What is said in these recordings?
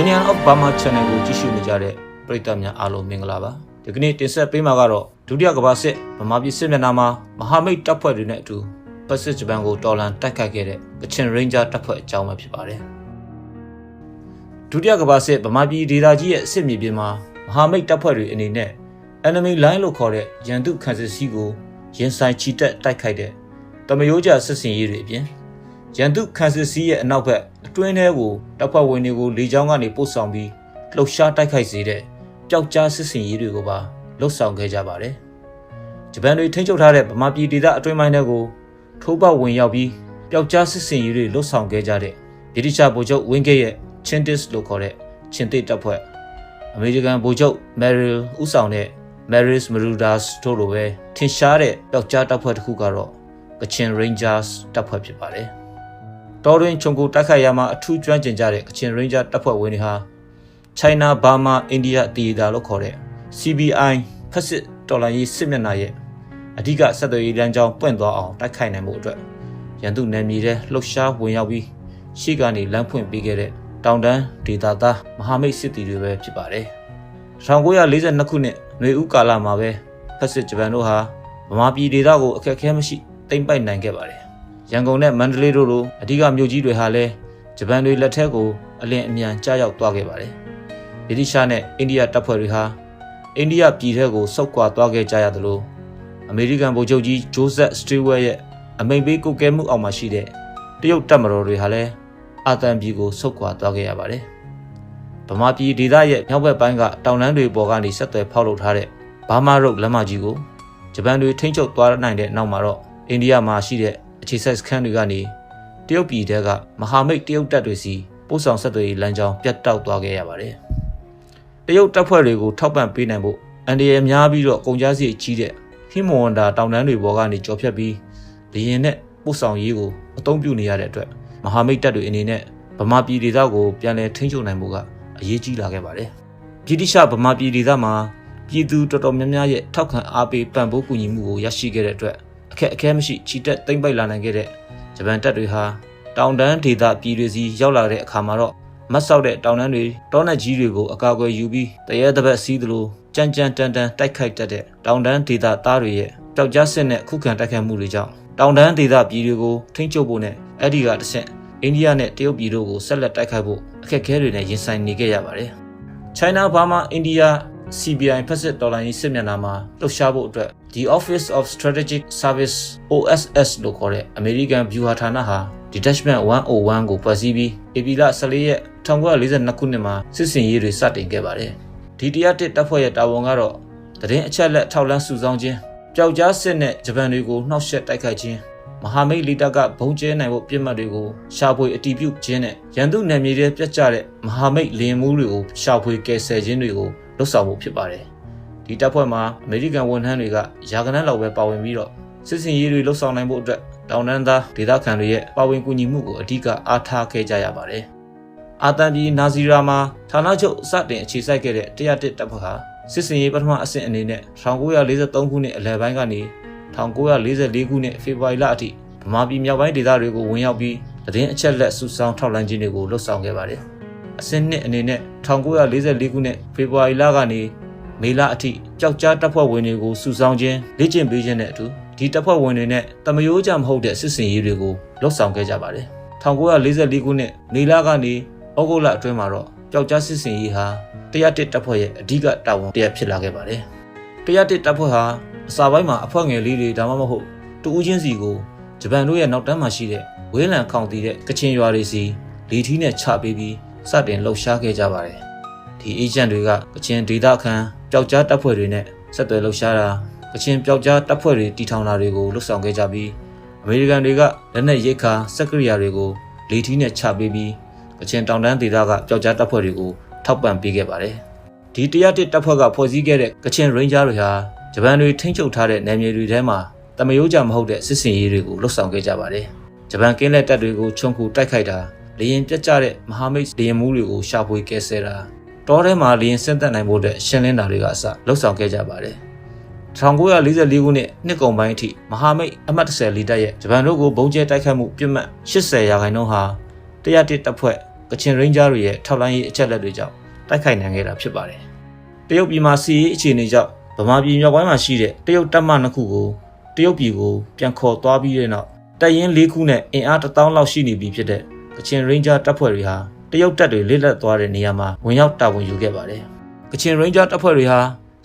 Union of Burma Channel ကိုကြည့်ရှုနေကြတဲ့ပရိသတ်များအားလုံးမင်္ဂလာပါဒီကနေ့တင်ဆက်ပေးမှာကတော့ဒုတိယကမ္ဘာစစ်ဗမာပြည်စစ်မျက်နှာမှာမဟာမိတ်တပ်ဖွဲ့တွေနဲ့အတူပစိဖိတ်ဂျပန်ကိုတော်လှန်တိုက်ခိုက်ခဲ့တဲ့ကချင်ရိန်းဂျာတပ်ဖွဲ့အကြောင်းပဲဖြစ်ပါတယ်ဒုတိယကမ္ဘာစစ်ဗမာပြည်ဒေသကြီးရဲ့စစ်မြေပြင်မှာမဟာမိတ်တပ်ဖွဲ့တွေအနေနဲ့ enemy line လို့ခေါ်တဲ့ရန်သူခံစစ်စည်းကိုရင်ဆိုင်ချီတက်တိုက်ခိုက်တဲ့တမယိုးကြစစ်စင်ရေးတွေအပြင် ရန်သူခံစစ်စည်းရဲ့အနောက်ဘက်အတွင်းထဲကိုတပ်ဖွဲ့ဝင်တွေကိုလေကြောင်းကနေပို့ဆောင်ပြီးလှုပ်ရှားတိုက်ခိုက်စေတဲ့ပျောက်ကြားစစ်စင်ရေးတွေကိုပါလှုပ်ဆောင်ခဲ့ကြပါတယ်။ဂျပန်တွေထိန်းချုပ်ထားတဲ့ဗမာပြည်ဒေသအတွင်းပိုင်းတွေကိုထိုးပေါက်ဝင်ရောက်ပြီးပျောက်ကြားစစ်စင်ရေးတွေလှုပ်ဆောင်ခဲ့ကြတဲ့ဗြိတိရှဗိုလ်ချုပ်ဝင်းဂိတ်ရဲ့ချင်းတစ်လို့ခေါ်တဲ့ချင်းတစ်တပ်ဖွဲ့အမေရိကန်ဗိုလ်ချုပ်မယ်ရီဦးဆောင်တဲ့ Maris Marudas တို့လိုပဲထင်ရှားတဲ့ပျောက်ကြားတပ်ဖွဲ့တစ်ခုကတော့ Kachin Rangers တပ်ဖွဲ့ဖြစ်ပါတယ်။ တော်တွင်ခြုံကိုတိုက်ခိုက်ရမှာအထူးကျွမ်းကျင်ကြတဲ့ Kachin Ranger တပ်ဖွဲ့ဝင်တွေဟာ China Burma India Theater လို့ခေါ်တဲ့ CBI ဖက်စစ်တော်လှန်ရေးစစ်မျက်နှာရဲ့အဓိကဆက်သွယ်ရေးလမ်းကြောင်းပွင့်သွားအောင်တိုက်ခိုက်နိုင်မှုအတွက်ရန်သူနယ်မြေထဲလှုပ်ရှားဝင်ရောက်ပြီးရှေ့ကနေလမ်းဖွင့်ပေးခဲ့တဲ့တောင်တန်းဒေသသားမဟာမိတ်စစ်တီတွေပဲဖြစ်ပါတယ်။1942ခုနှစ်ຫນွေဦးကာလမှာပဲဖက်စစ်ဂျပန်တို့ဟာဗမာပြည်ဒေသကိုအခက်အခဲမရှိသိမ်းပိုက်နိုင်ခဲ့ပါတယ်။ ရန်ကုန်နဲ့မန္တလေးတို့လိုအဓိကမြို့ကြီးတွေဟာလည်းဂျပန်တွေလက်ထက်ကိုအလင်းအမြန်ကြားရောက်သွားခဲ့ပါတယ်။ဗြိတိရှားနဲ့အိန္ဒိယတပ်ဖွဲ့တွေဟာအိန္ဒိယပြည်ထဲကိုဆုတ်ခွာသွားခဲ့ကြရသလိုအမေရိကန်ဗိုလ်ချုပ်ကြီးဂျိုးဆက်စတီဝဲရဲ့အမိန်ပေးကုတ်ကဲမှုအောက်မှာရှိတဲ့တရုတ်တပ်မတော်တွေဟာလည်းအာတန်ပြည်ကိုဆုတ်ခွာသွားခဲ့ရပါတယ်။ဗမာပြည်ဒေသရဲ့မြောက်ဘက်ပိုင်းကတောင်တန်းတွေပေါ်ကနေဆက်သွယ်ဖောက်လုပ်ထားတဲ့ဘာမာရုတ်လမ်းမကြီးကိုဂျပန်တွေထိန်းချုပ်သွားနိုင်တဲ့နောက်မှာတော့အိန္ဒိယမှာရှိတဲ့ အခြေစိုက်စခန်းတွေကနေတရုတ်ပြည်ထဲကမဟာမိတ်တရုတ်တပ်တွေစီပို့ဆောင်ဆက်သွယ်ရေးလမ်းကြောင်းပြတ်တောက်သွားခဲ့ရပါတယ်။တရုတ်တပ်ဖွဲ့တွေကိုထောက်ပံ့ပေးနိုင်ဖို့အန်ဒီရများပြီးတော့ကုန်ကြမ်းစရိတ်ကြီးတဲ့ဟိမဝန္တာတောင်တန်းတွေပေါ်ကနေကြော်ဖြတ်ပြီးဘရင်နဲ့ပို့ဆောင်ရေးကိုအသုံးပြုနေရတဲ့အတွက်မဟာမိတ်တပ်တွေအနေနဲ့ဗမာပြည်ဒေသကိုပြန်လည်ထိန်းချုပ်နိုင်မှုကအရေးကြီးလာခဲ့ပါတယ်။ဗြိတိရှဗမာပြည်ဒေသမှာပြည်သူတော်တော်များများရဲ့ထောက်ခံအားပေးပံ့ပိုးကူညီမှုကိုရရှိခဲ့တဲ့အတွက် အခက်အခဲမရှိချီတက်သိမ့်ပိုက်လာနိုင်ခဲ့တဲ့ဂျပန်တပ်တွေဟာတောင်တန်းဒေသပြည်တွေစီရောက်လာတဲ့အခါမှာတော့မတ်ဆောက်တဲ့တောင်တန်းတွေတောနက်ကြီးတွေကိုအကာအကွယ်ယူပြီးတရဲတပတ်စီးသလိုကြမ်းကြမ်းတန်တန်တိုက်ခိုက်တတ်တဲ့တောင်တန်းဒေသသားတွေရဲ့ပျောက်ကြားစစ်နဲ့ခုခံတိုက်ခိုက်မှုတွေကြောင့်တောင်တန်းဒေသပြည်တွေကိုထိန်းချုပ်ဖို့နဲ့အဲ့ဒီကတစ်ဆင့်အိန္ဒိယနဲ့တရုတ်ပြည်တို့ကိုဆက်လက်တိုက်ခိုက်ဖို့အခက်အခဲတွေနဲ့ရင်ဆိုင်နေခဲ့ရပါတယ်။ China Burma India CBI ဖက်စစ်တော်လိုင်းရေးစစ်မျက်နှာမှာလှုပ်ရှားဖို့အတွက် The Office of Strategic Service OSS လို့ခေါ်တဲ့ American ဗျူဟာဌာနဟာ Detachment 101ကိုဖွဲ့စည်းပြီးဧပြီလ14ရက်1942ခုနှစ်မှာစစ်စင်ရေးတွေစတင်ခဲ့ပါတယ်။ဒီတရားတစ်တပ်ဖွဲ့ရဲ့တာဝန်ကတော့သတင်းအချက်အလက်ထောက်လန်းစုဆောင်းခြင်းပျောက်ကြားစစ်နဲ့ဂျပန်တွေကိုနှောက်ယှက်တိုက်ခိုက်ခြင်းမဟာမိတ်လီတပ်ကဘုံကျဲနိုင်ဖို့ပြစ်မှတ်တွေကိုရှာဖွေအတီးပြုတ်ခြင်းနဲ့ရန်သူနယ်မြေတွေပြတ်ကျတဲ့မဟာမိတ်လင်မှုတွေကိုရှာဖွေကယ်ဆယ်ခြင်းတွေကို လှုပ်ဆောင်ဖို့ဖြစ်ပါတယ်။ဒီတပ်ဖွဲ့မှာအမေရိကန်ဝန်ထမ်းတွေကယာကနန်းလောက်ပဲပါဝင်ပြီးတော့စစ်စင်ရေးတွေလှုပ်ဆောင်နိုင်ဖို့အတွက်တောင်တန်းသားဒေသခံတွေရဲ့ပါဝင်ကူညီမှုကိုအဓိကအားထားခဲ့ကြရပါတယ်။အာတန်ပြည်နာဇီရာမှာဌာနချုပ်စတင်အခြေစိုက်ခဲ့တဲ့101တပ်ဖွဲ့ဟာစစ်စင်ရေးပထမအဆင့်အနေနဲ့1943ခုနှစ်အလယ်ပိုင်းကနေ1944ခုနှစ်ဖေဖော်ဝါရီလအထိဗမာပြည်မြောက်ပိုင်းဒေသတွေကိုဝင်ရောက်ပြီးသတင်းအချက်လက်စုဆောင်းထောက်လှမ်းခြင်းတွေကိုလှုပ်ဆောင်ခဲ့ပါတယ်။ အဆင့်နှစ်အနေနဲ့1944ခုနှစ်ဖေဖော်ဝါရီလကနေမေလအထိကြောက်ကြားတပ်ဖွဲ့ဝင်တွေကိုစုဆောင်းခြင်းလေ့ကျင့်ပေးခြင်းနဲ့အတူဒီတပ်ဖွဲ့ဝင်တွေနဲ့တမယိုးကြမဟုတ်တဲ့စစ်စင်ရေးတွေကိုလှုပ်ဆောင်ခဲ့ကြပါတယ်။1944ခုနှစ်မေလကနေဩဂုတ်လအတွင်းမှာတော့ကြောက်ကြားစစ်စင်ရေးဟာ101တပ်ဖွဲ့ရဲ့အဓိကတာဝန်တစ်ရပ်ဖြစ်လာခဲ့ပါတယ်။101တပ်ဖွဲ့ဟာအစာပိုင်းမှာအဖွဲ့ငယ်လေးတွေဒါမှမဟုတ်တူဦးချင်းစီကိုဂျပန်တို့ရဲ့နောက်တန်းမှာရှိတဲ့ဝေးလံခေါင်တည်တဲ့ကချင်ရွာတွေစီလီထီးနဲ့ချပေးပြီး စတင်လှုပ်ရှားခဲ့ကြပါတယ်။ဒီအေဂျင့်တွေကကချင်ဒေသခံပျောက်ကြားတပ်ဖွဲ့တွေနဲ့ဆက်သွယ်လှုပ်ရှားတာကချင်ပျောက်ကြားတပ်ဖွဲ့တွေတီထောင်တာတွေကိုလှုပ်ဆောင်ခဲ့ကြပြီးအမေရိကန်တွေကလက်နက်ရိတ်ခါစက်ကရိယာတွေကိုလီထီးနဲ့ချပေးပြီးကချင်တောင်တန်းဒေသကပျောက်ကြားတပ်ဖွဲ့တွေကိုထောက်ပံ့ပေးခဲ့ပါတယ်။ဒီတရားတစ်တပ်ဖွဲ့ကဖွဲ့စည်းခဲ့တဲ့ကချင်ရိန်းဂျာတွေဟာဂျပန်တွေထိန်းချုပ်ထားတဲ့နယ်မြေတွေထဲမှာတမယိုးကြမဟုတ်တဲ့စစ်စင်ရေးတွေကိုလှုပ်ဆောင်ခဲ့ကြပါတယ်။ဂျပန်ကင်းလက်တပ်တွေကိုခြုံခုတိုက်ခိုက်တာ လေရင်ပြတ်ကျတဲ့မဟာမိတ်လေရင်မှုတွေကိုရှာဖွေကဲဆဲတာတောထဲမှာလေရင်ဆင်းသက်နိုင်ဖို့အတွက်ရှင်းလင်းတာတွေကအစလှုပ်ဆောင်ခဲ့ကြပါတယ်။1944ခုနှစ်နှစ်ကုန်ပိုင်းအထိမဟာမိတ်အမှတ်10လီတပ်ရဲ့ဂျပန်တို့ကိုဘုံကျဲတိုက်ခတ်မှုပြစ်မှတ်80ရာခိုင်နှုန်းဟာ101တပ်ဖွဲ့ကချင်ရင်းဂျာတွေရဲ့ထောက်လိုင်းရေးအချက်လက်တွေကြောင့်တိုက်ခိုက်နိုင်ခဲ့တာဖြစ်ပါတယ်။တရုတ်ပြည်မှာစီးရေးအခြေအနေကြောင့်ဗမာပြည်မြောက်ပိုင်းမှာရှိတဲ့တရုတ်တပ်မနှစ်ခုကိုတရုတ်ပြည်ကိုပြန်ခေါ်သွားပြီးတဲ့နောက်တပ်ရင်း၄ခုနဲ့အင်အား1000လောက်ရှိနေပြီဖြစ်တဲ့ ကချင်ရင်းဂျာတပ်ဖွဲ့တွေဟာတရုတ်တပ်တွေလစ်လက်သွားတဲ့နေရာမှာဝင်ရောက်တာဝန်ယူခဲ့ပါတယ်။ကချင်ရင်းဂျာတပ်ဖွဲ့တွေဟာ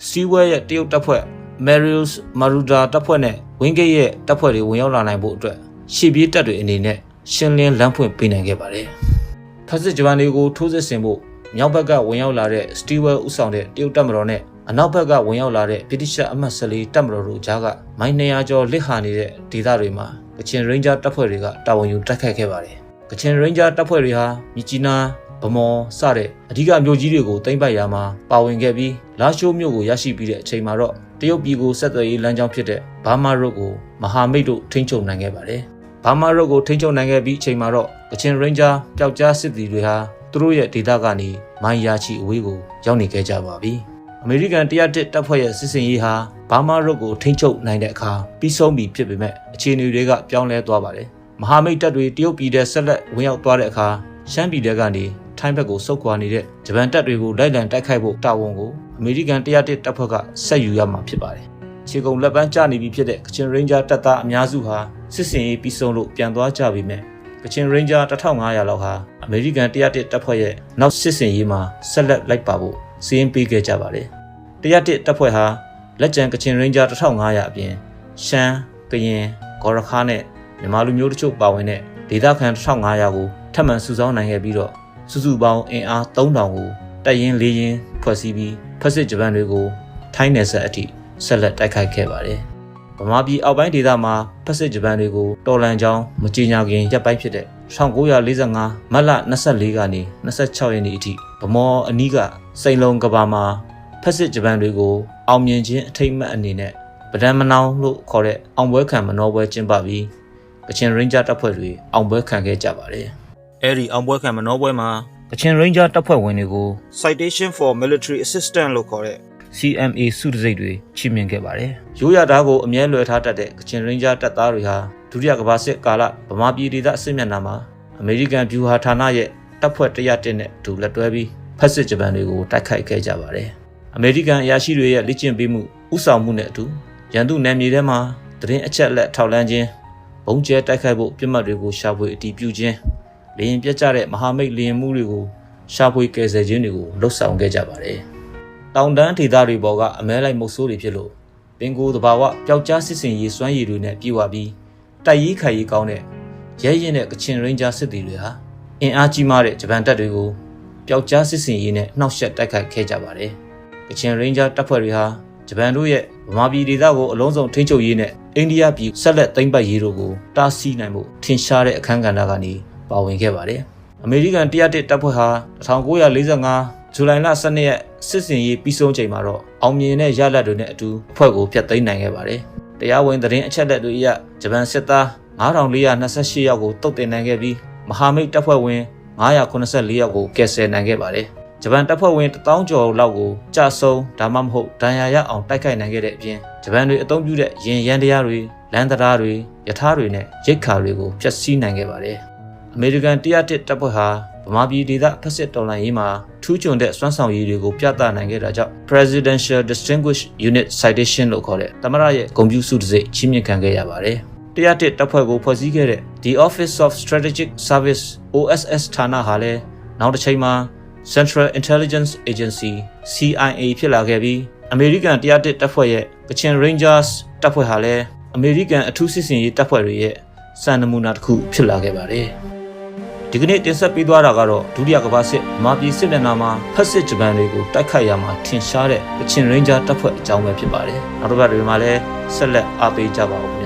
စီးဝဲရဲ့တရုတ်တပ်ဖွဲ့ Marius Maruda တပ်ဖွဲ့နဲ့ဝင်းဂိတ်ရဲ့တပ်ဖွဲ့တွေဝင်ရောက်လာနိုင်ဖို့အတွက်ရှေ့ပြေးတပ်တွေအနေနဲ့ရှင်းလင်းလမ်းဖွင့်ပေးနိုင်ခဲ့ပါတယ်။ဖက်စစ်ဂျပန်တွေကိုထိုးစစ်ဆင်ဖို့မြောက်ဘက်ကဝင်ရောက်လာတဲ့ Stewart ဦးဆောင်တဲ့တရုတ်တပ်မတော်နဲ့အနောက်ဘက်ကဝင်ရောက်လာတဲ့ဗြိတိရှအမတ်14တပ်မတော်တို့ကြားကမိုင်း200ကျော်လစ်ဟာနေတဲ့ဒေသတွေမှာကချင်ရင်းဂျာတပ်ဖွဲ့တွေကတာဝန်ယူတိုက်ခိုက်ခဲ့ပါတယ်။ ကချင်ရင်းဂျာတပ်ဖွဲ့တွေဟာမြကြီးနားဗမော်စတဲ့အဓိကမြို့ကြီးတွေကိုသိမ်းပိုက်ရာမှာပါဝင်ခဲ့ပြီးလာရှိုးမြို့ကိုရရှိပြီးတဲ့အချိန်မှာတော့တရုတ်ပြည်ကိုဆက်သွယ်ရေးလမ်းကြောင်းဖြစ်တဲ့ဘာမာရုတ်ကိုမဟာမိတ်တို့ထိန်းချုပ်နိုင်ခဲ့ပါတယ်။ဘာမာရုတ်ကိုထိန်းချုပ်နိုင်ခဲ့ပြီးအချိန်မှာတော့ကချင်ရင်းဂျာပျောက်ကြားစစ်သည်တွေဟာသူတို့ရဲ့ဒေသကနေမိုင်းရာချီအဝေးကိုရောက်နေခဲ့ကြပါပြီ။အမေရိကန်တရားတစ်တပ်ဖွဲ့ရဲ့စစ်စင်ရေးဟာဘာမာရုတ်ကိုထိန်းချုပ်နိုင်တဲ့အခါပြီးဆုံးပြီဖြစ်ပေမဲ့အခြေအနေတွေကပြောင်းလဲသွားပါတယ်။ မဟာမိတ်တပ်တွေတရုတ်ပြည်ထဲဆက်လက်ဝင်ရောက်သွားတဲ့အခါရှမ်းပြည်ထဲကနေထိုင်းဘက်ကိုဆုတ်ခွာနေတဲ့ဂျပန်တပ်တွေကိုလိုက်လံတိုက်ခိုက်ဖို့တာဝန်ကိုအမေရိကန်တရားတစ်တပ်ဖွဲ့ကဆက်ယူရမှာဖြစ်ပါတယ်။ခြေကုံလက်ပန်းကျနေပြီဖြစ်တဲ့ကချင်ရင်းဂျာတပ်သားအများစုဟာစစ်စင်ရေးပြီးဆုံးလို့ပြန်သွားကြပြီမဲ့ကချင်ရင်းဂျာ1500လောက်ဟာအမေရိကန်တရားတစ်တပ်ဖွဲ့ရဲ့နောက်စစ်စင်ရေးမှာဆက်လက်လိုက်ပါဖို့စီးရင်ပေးခဲ့ကြပါတယ်။တရားတစ်တပ်ဖွဲ့ဟာလက်ကျန်ကချင်ရင်းဂျာ1500အပြင်ရှမ်း၊ကရင်၊ဂေါ်ရခါနဲ့ မြန်မာလူမျိုးတချို့ပါဝင်တဲ့ဒေသခံ1500ကိုထပ်မံစုဆောင်းနိုင်ခဲ့ပြီးတော့စုစုပေါင်းအင်အား3000ကိုတပ်ရင်း၄ရင်းဖွဲ့စည်းပြီးဖက်စစ်ဂျပန်တွေကိုထိုင်းနယ်စပ်အထိဆက်လက်တိုက်ခိုက်ခဲ့ပါတယ်။ဗမာပြည်အောက်ပိုင်းဒေသမှာဖက်စစ်ဂျပန်တွေကိုတော်လန်ကြောင်းမကြေညာခင်ရပ်ပိုင်းဖြစ်တဲ့1945မတ်လ24ကနေ26ရက်နေ့အထိဗမော်အနီးကစိန်လုံးကဘာမှာဖက်စစ်ဂျပန်တွေကိုအောင်မြင်ခြင်းအထိတ်အမှတ်အနေနဲ့ဗဒံမနောင်လို့ခေါ်တဲ့အောင်ပွဲခံမနောပွဲကျင်းပပြီး ကချင်ရင်းဂျာတပ်ဖွဲ့တွေအောင်ပွဲခံခဲ့ကြပါတယ်။အဲဒီအောင်ပွဲခံမနောပွဲမှာကချင်ရင်းဂျာတပ်ဖွဲ့ဝင်တွေကို Citation for Military Assistance လို့ခေါ်တဲ့ CMA စုတစိတ်တွေချီးမြှင့်ခဲ့ပါတယ်။ရိုးရသားကိုအမြဲလွယ်ထားတတ်တဲ့ကချင်ရင်းဂျာတပ်သားတွေဟာဒုတိယကမ္ဘာစစ်ကာလဗမာပြည်ဒေသအစစ်မျက်နှာမှာအမေရိကန်ဗျူဟာဌာနရဲ့တပ်ဖွဲ့101နဲ့အတူလက်တွဲပြီးဖက်စစ်ဂျပန်တွေကိုတိုက်ခိုက်ခဲ့ကြပါတယ်။အမေရိကန်အရာရှိတွေရဲ့လက်ကျင့်ပေးမှုဥဆောင်မှုနဲ့အတူရန်သူနယ်မြေထဲမှာတရင်အချက်လက်ထောက်လန်းခြင်း ဘုံကျဲတိုက်ခိုက်ဖို့ပြစ်မှတ်တွေကိုရှာဖွေအတည်ပြုခြင်းလေရင်ပြတ်ကျတဲ့မဟာမိတ်လေရင်မှုတွေကိုရှာဖွေကယ်ဆယ်ခြင်းတွေကိုလှုပ်ဆောင်ခဲ့ကြပါတယ်။တောင်တန်းဒေသတွေပေါ်ကအမဲလိုက်မုတ်ဆိုးတွေဖြစ်လို့ပင်ကိုယ်တဘာဝပျောက်ကြားစစ်စင်ရေးစွမ်းရည်တွေနဲ့ပြေဝပြီးတိုက်ရေးခိုက်ရေးကောင်းတဲ့ရဲရင်တဲ့ကချင်ရင်းဂျာစစ်သည်တွေဟာအင်အားကြီးမားတဲ့ဂျပန်တပ်တွေကိုပျောက်ကြားစစ်စင်ရေးနဲ့နှောက်ယှက်တိုက်ခိုက်ခဲ့ကြပါတယ်။ကချင်ရင်းဂျာတပ်ဖွဲ့တွေဟာဂျပန်တို့ရဲ့ဗမာပြည်ဒေသကိုအလုံးစုံထိန်းချုပ်ရေးနဲ့ အိန္ဒိယပြည်ဆက်လက်သိမ်းပိုက်ရေးတို့ကိုတားဆီးနိုင်မှုထင်ရှားတဲ့အခမ်းကဏ္ဍကနေပါဝင်ခဲ့ပါတယ်။အမေရိကန်101တပ်ဖွဲ့ဟာ1945ဇူလိုင်လ12ရက်စစ်စင်ရေးပြီးဆုံးချိန်မှာတော့အောင်မြင်တဲ့ရလဒ်တွေနဲ့အတူအဖွဲ့ကိုဖျက်သိမ်းနိုင်ခဲ့ပါတယ်။တရားဝင်သတင်းအချက်အလက်တွေအရဂျပန်စစ်သား9428ယောက်ကိုတုတ်တင်နိုင်ခဲ့ပြီးမဟာမိတ်တပ်ဖွဲ့ဝင်984ယောက်ကိုကယ်ဆယ်နိုင်ခဲ့ပါတယ်။ ဂျပန်တပ်ဖွဲ့ဝင်1000ကျော်လောက်ကိုကြဆုံးဒါမှမဟုတ်ဒဏ်ရာရအောင်တိုက်ခိုက်နိုင်ခဲ့တဲ့အပြင်ဂျပန်တွေအသုံးပြုတဲ့ရင်ရန်တရားတွေလမ်းတရားတွေယထာတွေနဲ့ရိတ်ခါတွေကိုဖျက်ဆီးနိုင်ခဲ့ပါတယ်။အမေရိကန်101တပ်ဖွဲ့ဟာဗမာပြည်ဒေသဖက်စစ်တော်လှန်ရေးမှာထူးချွန်တဲ့စွမ်းဆောင်ရည်တွေကိုပြသနိုင်ခဲ့တာကြောင့် Presidential Distinguished Unit Citation လို့ခေါ်တဲ့သမ္မတရဲ့ဂုဏ်ပြုဆုတစ်စိတ်ချီးမြှင့်ခံခဲ့ရပါတယ်။တရားတစ်တပ်ဖွဲ့ကိုဖွဲ့စည်းခဲ့တဲ့ The Office of Strategic Service OSS ဌာနဟာလည်းနောက်တစ်ချိန်မှာ Central Intelligence Agency CIA ဖြစ်လာခဲ့ပြီးအမေရိကန်တရားတစ်တပ်ဖွဲ့ရဲ့ Kachin Rangers တပ်ဖွဲ့ဟာလည်းအမေရိကန်အထူးစစ်စင်ရေးတပ်ဖွဲ့တွေရဲ့စံနမူနာတစ်ခုဖြစ်လာခဲ့ပါတယ်။ဒီကနေ့တင်ဆက်ပေးသွားတာကတော့ဒုတိယကမ္ဘာစစ်မာပြည်စစ်မျက်နှာမှာဖက်စစ်ဂျပန်တွေကိုတိုက်ခိုက်ရမှာထင်ရှားတဲ့ Kachin Ranger တပ်ဖွဲ့အကြောင်းပဲဖြစ်ပါတယ်။နောက်တစ်ပတ်တွေမှာလည်းဆက်လက်အားပေးကြပါဦးခင်ဗျာ